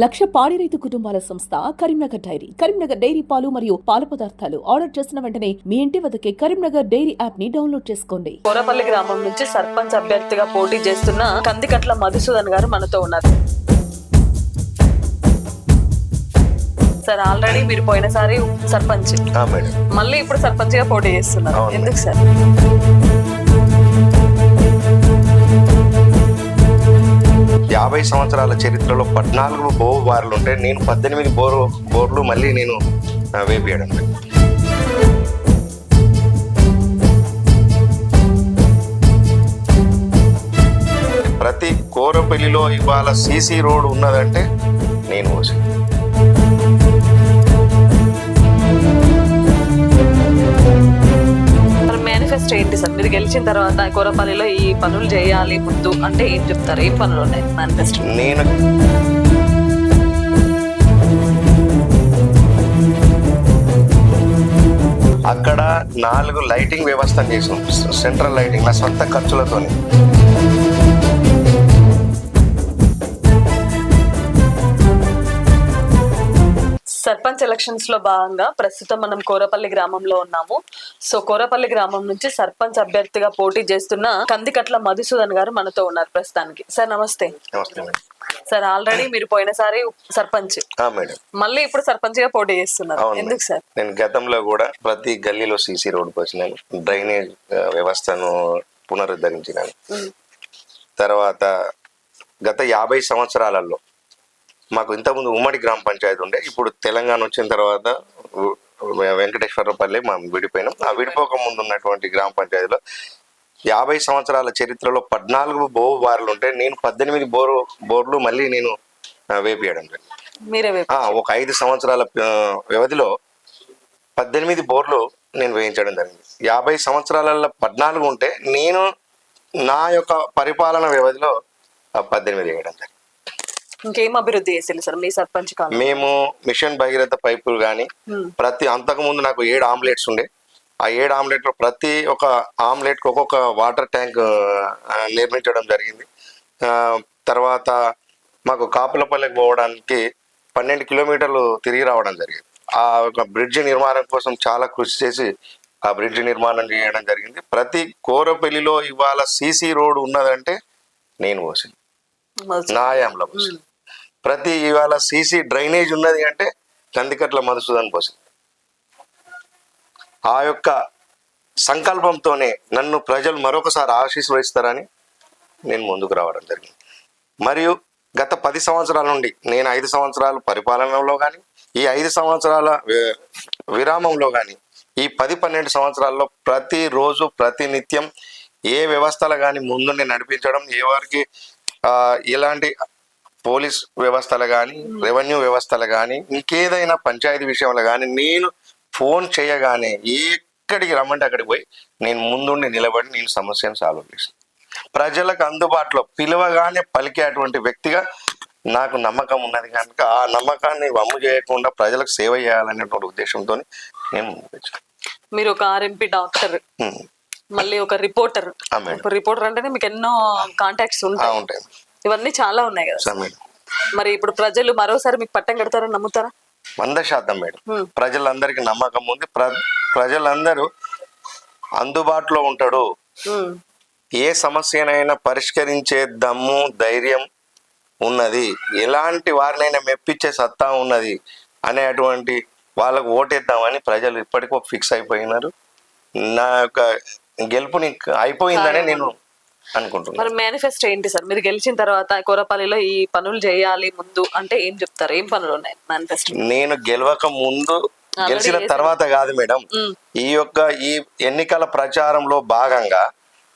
లక్ష పాడి రైతు కుటుంబాల సంస్థ కరీంనగర్ డైరీ కరీంనగర్ డైరీ పాలు మరియు పాల పదార్థాలు ఆర్డర్ చేసిన వెంటనే మీ ఇంటి వద్దకే కరీంనగర్ డైరీ యాప్ని డౌన్లోడ్ చేసుకోండి. కోరపల్లి గ్రామం నుంచి సర్పంచ్ అభ్యర్థిగా పోటీ చేస్తున్న కందికట్ల మధుసూదన్ గారు మనతో ఉన్నారు. సార్ ఆల్రెడీ మీరు పోయినసారి సర్పంచ్. మళ్ళీ ఇప్పుడు సర్పంచ్గా పోటీ చేస్తున్నారు. ఎందుకు సార్? యాభై సంవత్సరాల చరిత్రలో పద్నాలుగు బోవు బార్లు ఉంటే నేను పద్దెనిమిది బోర్ బోర్లు మళ్ళీ నేను వేపియడం. ప్రతి కోరపల్లిలో ఇవాళ సీసీ రోడ్ ఉన్నదంటే నేను వచ్చాను మీరు గెలిచిన తర్వాత కోరపల్లిలో ఈ పనులు చేయాలి ముందు అంటే ఏం చెప్తారు? ఏం పనులు ఉన్నాయి? మేనిఫెస్టో నేను అక్కడ నాలుగు లైటింగ్ వ్యవస్థ చేసాం సెంట్రల్ లైటింగ్ నా సొంత ఖర్చులతోనే. సర్పంచ్ ఎలక్షన్స్లో భాగంగా ప్రస్తుతం మనం కోరపల్లి గ్రామంలో ఉన్నాము. సో కోరపల్లి గ్రామం నుంచి సర్పంచ్ అభ్యర్థిగా పోటీ చేస్తున్న కందికట్ల మధుసూదన్ గారు మనతో ఉన్నారు ప్రస్తుతానికి. సార్ నమస్తే. సార్ ఆల్రెడీ మీరు పోయినసారి సర్పంచ్. మళ్ళీ ఇప్పుడు సర్పంచ్గా పోటీ చేస్తున్నారు. ఎందుకు సార్? నేను గతంలో కూడా ప్రతి గల్లీలో సీసీ రోడ్డుకు వచ్చినాను. డ్రైనేజ్ వ్యవస్థను పునరుద్ధరించినాను. తర్వాత గత యాభై సంవత్సరాలలో మాకు ఇంతకుముందు ఉమ్మడి గ్రామ పంచాయతీ ఉండే ఇప్పుడు తెలంగాణ వచ్చిన తర్వాత వెంకటేశ్వరపల్లి మనం విడిపోయినాం. ఆ విడిపోక ముందు ఉన్నటువంటి గ్రామ పంచాయతీలో యాభై సంవత్సరాల చరిత్రలో పద్నాలుగు బోవు బార్లు ఉంటే నేను పద్దెనిమిది బోరు బోర్లు మళ్ళీ నేను వేపియడం ఒక ఐదు సంవత్సరాల వ్యవధిలో పద్దెనిమిది బోర్లు నేను వేయించడం జరిగింది. యాభై సంవత్సరాలలో పద్నాలుగు ఉంటే నేను నా యొక్క పరిపాలన వ్యవధిలో పద్దెనిమిది వేయడం జరిగింది. ఇంకేం అభివృద్ధి చేసేది సార్ మీ సర్పంచ్ కాలం? మేము మిషన్ భగీరథ పైపులు కానీ ప్రతి అంతకుముందు నాకు ఏడు ఆమ్లెట్స్ ఉండే. ఆ ఏడు ఆమ్లెట్లో ప్రతి ఒక ఆమ్లెట్కి ఒక్కొక్క వాటర్ ట్యాంక్ నిర్మించడం జరిగింది. ఆ, తర్వాత మాకు కాపులపల్లికి పోవడానికి పన్నెండు కిలోమీటర్లు తిరిగి రావడం జరిగింది. ఆ ఒక బ్రిడ్జ్ నిర్మాణం కోసం చాలా కృషి చేసి ఆ బ్రిడ్జ్ నిర్మాణం చేయడం జరిగింది. ప్రతి కోరపల్లిలో ఇవాళ సీసీ రోడ్ ఉన్నదంటే నేను పోసింది. మధుసూదన్. నా ఆయాంలో పోసింది. ప్రతి ఇవాళ సీసీ డ్రైనేజ్ ఉన్నది అంటే కందికట్ల మధుసూదన్ పోసింది ఆ యొక్క సంకల్పంతోనే నన్ను ప్రజలు మరొకసారి ఆశీర్వదిస్తారని నేను ముందుకు రావడం జరిగింది. మరియు గత పది సంవత్సరాల నుండి నేను ఐదు సంవత్సరాలు పరిపాలనలో కానీ ఈ ఐదు సంవత్సరాల విరామంలో కానీ ఈ పది పన్నెండు సంవత్సరాల్లో ప్రతిరోజు ప్రతినిత్యం ఏ వ్యవస్థలు కానీ ముందుండి నడిపించడం ఏ వారికి ఎలాంటి పోలీస్ వ్యవస్థలు కానీ రెవెన్యూ వ్యవస్థలు కానీ ఇంకేదైనా పంచాయతీ విషయంలో కానీ నేను ఫోన్ చేయగానే ఎక్కడికి రమ్మంటే అక్కడికి పోయి నేను ముందుండి నిలబడి నేను సమస్యను సాల్వ్ చేసాను ప్రజలకు అందుబాటులో పిలవగానే పలికే అటువంటి వ్యక్తిగా నాకు నమ్మకం ఉన్నది కనుక ఆ నమ్మకాన్ని వమ్ము చేయకుండా ప్రజలకు సేవ చేయాలనేటువంటి ఉద్దేశంతో నేను మీరు ఒక ఆర్ఎంపీ డాక్టర్ ఉమ్. మళ్ళీ ఒక రిపోర్టర్. రిపోర్టర్ అంటేనే మీకు ఎన్నో కాంటాక్ట్స్ ఉంటాయి. ఇవన్నీ చాలా ఉన్నాయి కదా. మరి ఇప్పుడు ప్రజలు మరోసారి మీకు పట్టం కడతారని నమ్ముతారా? వంద శాతం మేడం. ప్రజలందరికీ నమ్మకం ఉంది. ప్ర ప్రజలందరూ అందుబాటులో ఉంటాడు. ఏ సమస్యనైనా పరిష్కరించే దమ్ము ధైర్యం ఉన్నది. ఎలాంటి వారినైనా మెప్పించే సత్తా ఉన్నది అనేటువంటి వాళ్ళకు ఓటేద్దామని ప్రజలు ఇప్పటికో ఫిక్స్ అయిపోయినారు. నా యొక్క గెలుపుని అయిపోయిందనే నేను అనుకుంటున్నాను మరి మేనిఫెస్టో ఏంటి సార్? మీరు గెలిచిన తర్వాత కోరపల్లిలో ఈ పనులు చేయాలి ముందు అంటే ఏం చెప్తారు? ఏం పనులు ఉన్నాయి మేనిఫెస్టో నేను గెలవక ముందు గెలిచిన. తర్వాత కాదు మేడం. ఈ యొక్క ఈ ఎన్నికల ప్రచారంలో భాగంగా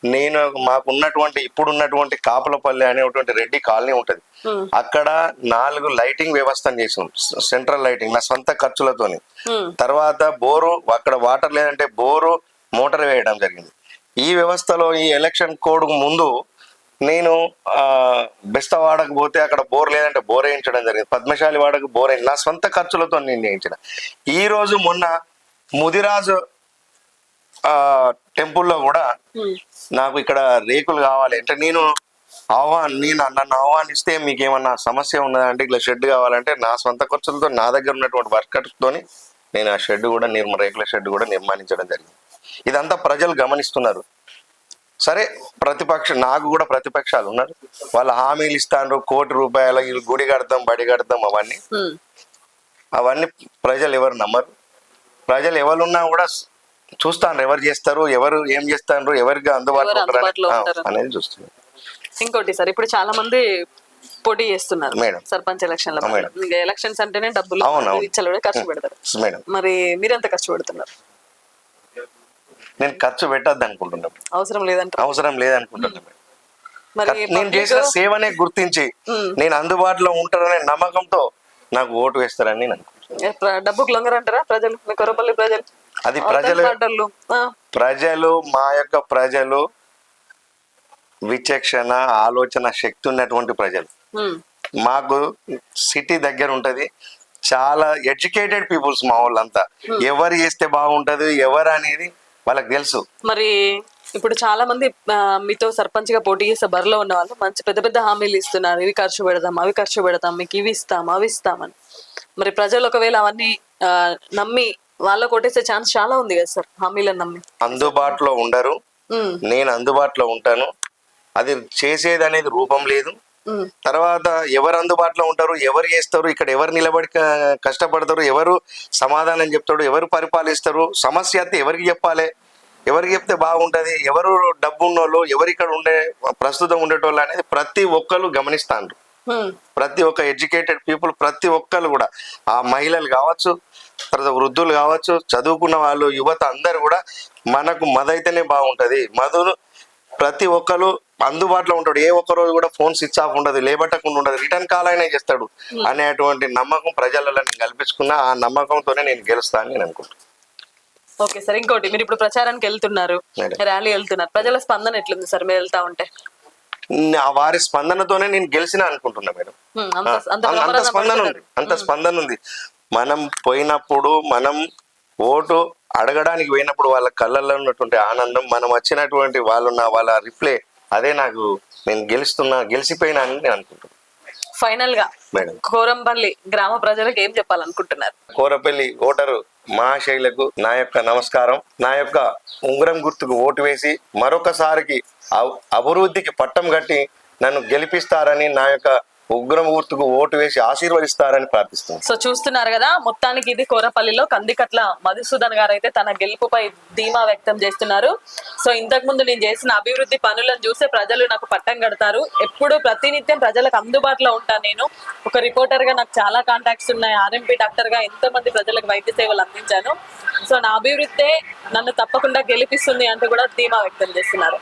నేను మాకు ఉన్నటువంటి ఇప్పుడు ఉన్నటువంటి కాపులపల్లి అనేటువంటి రెడ్డి కాలనీ ఉంటది. అక్కడ నాలుగు లైటింగ్ వ్యవస్థను చేసాం సెంట్రల్ లైటింగ్ నా సొంత ఖర్చులతోని. తర్వాత బోరు అక్కడ వాటర్ లేదంటే బోరు మోటార్ వేయడం జరిగింది. ఈ వ్యవస్థలో ఈ ఎలక్షన్ కోడ్ ముందు నేను ఆ, బెస్తవాడకు పోతే అక్కడ బోర్ లేదంటే బోర్ వేయించడం జరిగింది. పద్మశాలి వాడకు బోర్ నా సొంత ఖర్చులతో నేను వేయించిన ఈ రోజు మొన్న ముదిరాజు ఆ టెంపుల్లో కూడా. నాకు ఇక్కడ రేకులు కావాలి అంటే నేను ఆహ్వాన్ నేను నన్ను ఆహ్వానిస్తే మీకు ఏమన్నా సమస్య ఉన్నదంటే ఇట్లా షెడ్ కావాలంటే నా సొంత ఖర్చులతో నా దగ్గర ఉన్నటువంటి వర్కర్స్తోని నేను ఆ షెడ్ కూడా నిర్మ రేకుల షెడ్ కూడా నిర్మాణించడం జరిగింది. ఇదంతా ప్రజలు గమనిస్తున్నారు. సరే ప్రతిపక్ష నాకు కూడా ప్రతిపక్షాలు ఉన్నారు. వాళ్ళు హామీలు ఇస్తాండ్రు కోటి రూపాయల గుడి కడతాం బడి కడతాం అవన్నీ. అవన్నీ ప్రజలు ఎవరు నమ్మరు. ప్రజలు ఎవరున్నా కూడా చూస్తాను ఎవరు చేస్తారు ఎవరు ఏం చేస్తారు ఎవరికి అందుబాటులో ఉంటారు. అనేది చూస్తున్నారు. ఇంకోటి సార్ ఇప్పుడు చాలా మంది పోటీ చేస్తున్నారు మేడం. సర్పంచ్ ఎలక్షన్. ఇంకా ఎలక్షన్స్ అంటేనే డబ్బులు. ఇచ్చలు ఖర్చు పెడతారు. మేడం. మరి మీరెంత ఖర్చు పెడుతున్నారు? నేను ఖర్చు పెట్టద్దు అనుకుంటున్నాను అవసరం లేదంటారు. అవసరం లేదనుకుంటున్నాను నేను చేసిన సేవనే గుర్తించి. నేను అందుబాటులో ఉంటాననే నమ్మకంతో నాకు ఓటు వేస్తారని నేను అనుకుంటున్నాను డబ్బుకు లొంగరంటారా ప్రజలు? మీ కొరపల్లి ప్రజలు? అది ప్రజలు ప్రజలు మా యొక్క ప్రజలు విచక్షణ ఆలోచన శక్తి ఉన్నటువంటి ప్రజలు. మాకు సిటీ దగ్గర ఉంటది. చాలా ఎడ్యుకేటెడ్ పీపుల్స్ మా వాళ్ళంతా. ఎవరు చేస్తే బాగుంటది ఎవరు అనేది వాళ్ళకి తెలుసు. మరి ఇప్పుడు చాలా మంది మీతో సర్పంచ్గా పోటీ చేసే బరిలో ఉన్న వాళ్ళు మంచి పెద్ద పెద్ద హామీలు ఇస్తున్నారు. ఇవి ఖర్చు పెడదాం అవి ఖర్చు పెడతాం మీకు ఇవి ఇస్తాం అవి ఇస్తామని. మరి ప్రజలు ఒకవేళ అవన్నీ నమ్మి వాళ్ళ కొట్టేసే ఛాన్స్ చాలా ఉంది కదా సార్ హామీలను నమ్మి. అందుబాటులో ఉండరు. నేను అందుబాటులో ఉంటాను. అది చేసేది అనేది రూపం లేదు. తర్వాత ఎవరు అందుబాటులో ఉంటారు ఎవరు చేస్తారు ఇక్కడ ఎవరు నిలబడి కష్టపడతారు ఎవరు సమాధానం చెప్తారు ఎవరు పరిపాలిస్తారు సమస్య అయితే ఎవరికి చెప్పాలి? ఎవరికి చెప్తే బాగుంటది? ఎవరు డబ్బు ఉన్నోళ్ళు ఎవరు ఇక్కడ ఉండే ప్రస్తుతం ఉండేటోళ్ళు అనేది ప్రతి ఒక్కరు గమనిస్తాను ఉమ్, ప్రతి ఒక్క ఎడ్యుకేటెడ్ పీపుల్ ప్రతి ఒక్కరు కూడా. ఆ మహిళలు కావచ్చు తర్వాత వృద్ధులు కావచ్చు చదువుకున్న వాళ్ళు యువత అందరు కూడా మనకు మద అయితేనే బాగుంటది. మధును ప్రతి ఒక్కరు అందుబాటులో ఉంటాడు. ఏ ఒక్క రోజు కూడా ఫోన్ స్విచ్ ఆఫ్ ఉండదు లేబట్టకుండా ఉండదు. రిటర్న్ కాల్ అయినా చేస్తాడు. అనేటువంటి నమ్మకం ప్రజలలో నేను కల్పించుకున్న ఆ నమ్మకంతోనే నేను గెలుస్తా అని నేను అనుకుంటున్నాను ఓకే సార్ ఇంకోటి. మీరు ఇప్పుడు ప్రచారానికి వెళ్తున్నారు. ర్యాలీ వెళ్తున్నారు. ప్రజల స్పందన ఎట్లుంది సార్? మీరు వెళ్తా ఉంటే. వారి స్పందనతోనే నేను గెలిచిన అనుకుంటున్నా మేడం. ఉమ్, అంత స్పందన ఉంది. అంత స్పందన ఉంది. మనం పోయినప్పుడు మనం ఓటు అడగడానికి పోయినప్పుడు వాళ్ళ కళ్ళల్లో ఉన్నటువంటి ఆనందం మనం వచ్చినటువంటి వాళ్ళు వాళ్ళ రిప్లై అదే నాకు నేను గెలుస్తున్నా గెలిచిపోయినా అని నేను అనుకుంటున్నాను ఫైనల్గా మేడం కోరంపల్లి గ్రామ ప్రజలకు ఏం చెప్పాలనుకుంటున్నారు? కోరపల్లి ఓటరు మహాశైలకు నా యొక్క నమస్కారం. నా యొక్క ఉంగరం గుర్తుకు ఓటు వేసి మరొకసారికి అభివృద్ధికి పట్టం కట్టి నన్ను గెలిపిస్తారని నా యొక్క ఉగ్రం ఓటు వేసి ఆశీర్వదిస్తారని ప్రార్థిస్తున్నాను సో చూస్తున్నారు కదా మొత్తానికి ఇది కోరపల్లిలో కందికట్ల మధుసూదన్ గారు అయితే తన గెలుపుపై ధీమా వ్యక్తం చేస్తున్నారు. సో ఇంతకు ముందు నేను చేసిన అభివృద్ధి పనులను చూసే ప్రజలు నాకు పట్టం కడతారు. ఎప్పుడు ప్రతినిత్యం ప్రజలకు అందుబాటులో ఉంటాను నేను. ఒక రిపోర్టర్గా నాకు చాలా కాంటాక్ట్స్ ఉన్నాయి. ఆర్ఎంపీ డాక్టర్గా ఎంతో మంది ప్రజలకు వైద్య సేవలు అందించాను. సో నా అభివృద్ధి నన్ను తప్పకుండా గెలిపిస్తుంది అంటూ కూడా ధీమా వ్యక్తం చేస్తున్నారు.